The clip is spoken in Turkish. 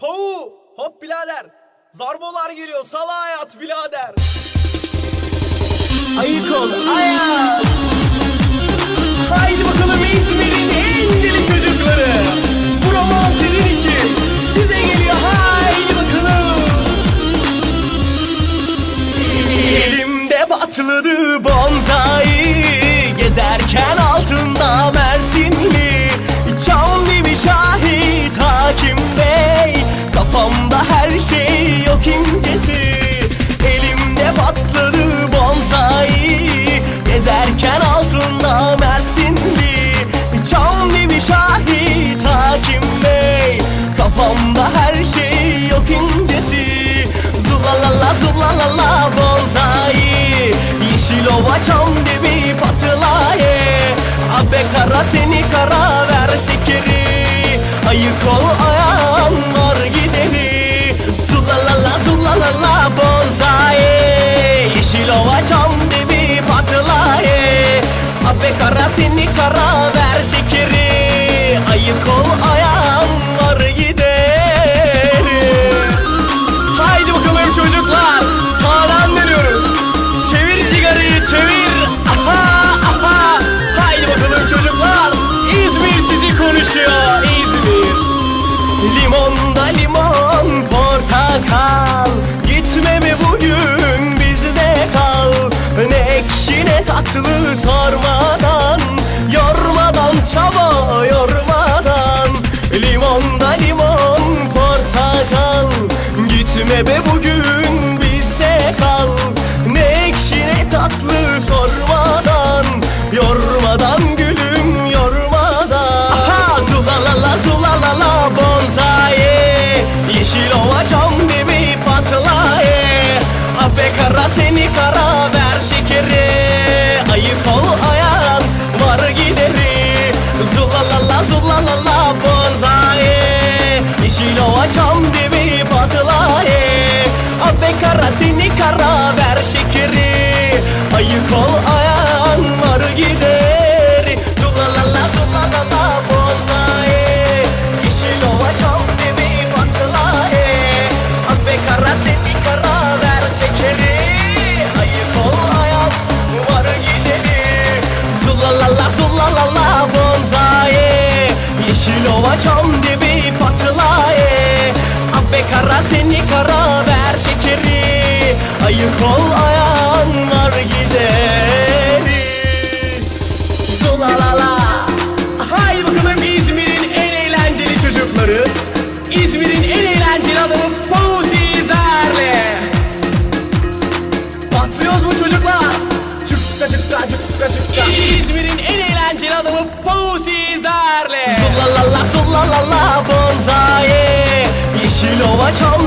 Pavu hop birader. Zarbolar geliyor sala hayat birader. Ayık ol ayak. Abe kara Ne ekşi ne tatlı sormadan Yormadan çaba yormadan. Limonda limon portakal. Gitme be bugün bizde kal. Ne ekşi ne tatlı sormadan Yormadan gülüm kara ver şekeri. Ayık ol ayağın var gideri Zulalala zulalala bonzai Yeşil ova çam dibi patlaye Afe kara seni kara ver şekeri. Ayık ol ayağın var gideri Zulalala zulalala bonzai Yeşil ova çam dibi Atlıyoruz mu çocuklar? Çıkka çıkka çıkka çıkka İzmir'in en eğlenceli adamı Pusizlerle Zullalalla zullalalla bonzaye Yeşil ova çaldı